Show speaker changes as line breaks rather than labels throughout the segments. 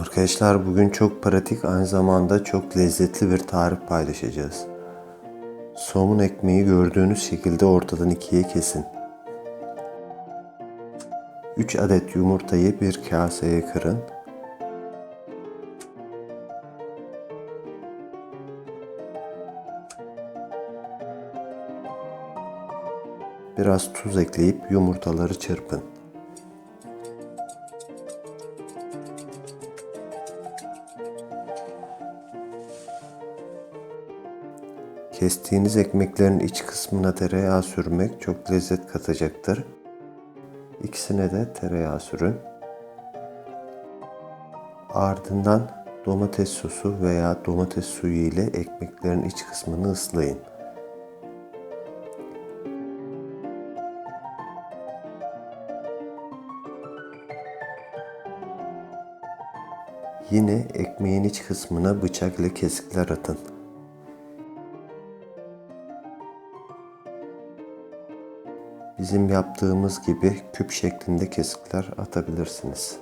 Arkadaşlar bugün çok pratik aynı zamanda çok lezzetli bir tarif paylaşacağız. Somun ekmeği gördüğünüz şekilde ortadan ikiye kesin. 3 adet yumurtayı bir kaseye kırın. Biraz tuz ekleyip yumurtaları çırpın. Kestiğiniz ekmeklerin iç kısmına tereyağı sürmek çok lezzet katacaktır. İkisine de tereyağı sürün. Ardından domates sosu veya domates suyu ile ekmeklerin iç kısmını ıslayın. Yine ekmeğin iç kısmına bıçak ile kesikler atın. Bizim yaptığımız gibi küp şeklinde kesikler atabilirsiniz.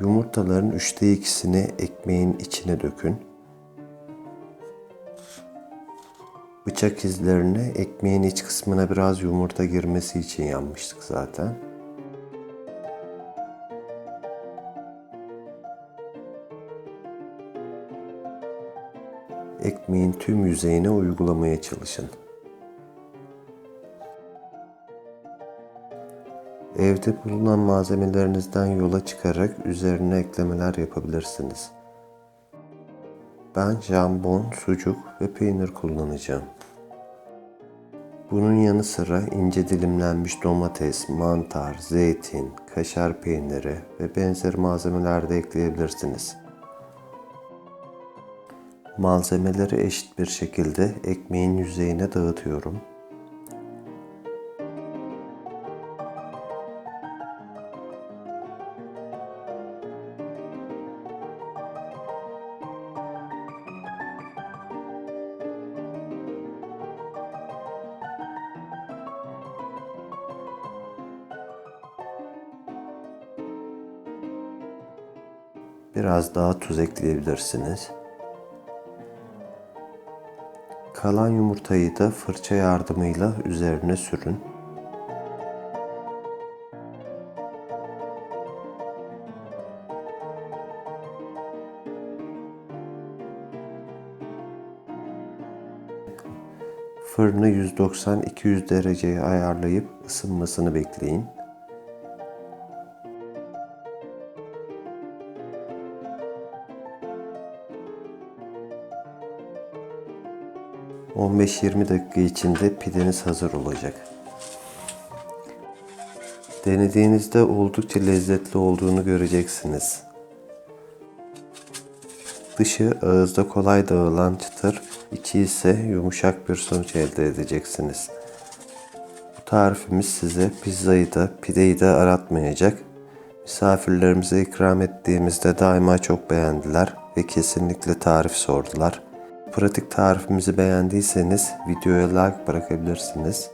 Yumurtaların üçte ikisini ekmeğin içine dökün. Bıçak izlerini ekmeğin iç kısmına biraz yumurta girmesi için yanmıştık zaten. Ekmeğin tüm yüzeyine uygulamaya çalışın. Evde bulunan malzemelerinizden yola çıkarak üzerine eklemeler yapabilirsiniz. Ben jambon, sucuk ve peynir kullanacağım. Bunun yanı sıra ince dilimlenmiş domates, mantar, zeytin, kaşar peyniri ve benzeri malzemeler de ekleyebilirsiniz. Malzemeleri eşit bir şekilde ekmeğin yüzeyine dağıtıyorum. Biraz daha tuz ekleyebilirsiniz. Kalan yumurtayı da fırça yardımıyla üzerine sürün. Fırını 190-200 dereceye ayarlayıp ısınmasını bekleyin. 15-20 dakika içinde pideniz hazır olacak. Denediğinizde oldukça lezzetli olduğunu göreceksiniz. Dışı ağızda kolay dağılan çıtır, içi ise yumuşak bir sonuç elde edeceksiniz. Bu tarifimiz size pizzayı da pideyi de aratmayacak. Misafirlerimize ikram ettiğimizde daima çok beğendiler ve kesinlikle tarif sordular. Pratik tarifimizi beğendiyseniz videoya like bırakabilirsiniz.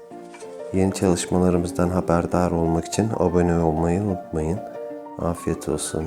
Yeni çalışmalarımızdan haberdar olmak için abone olmayı unutmayın. Afiyet olsun.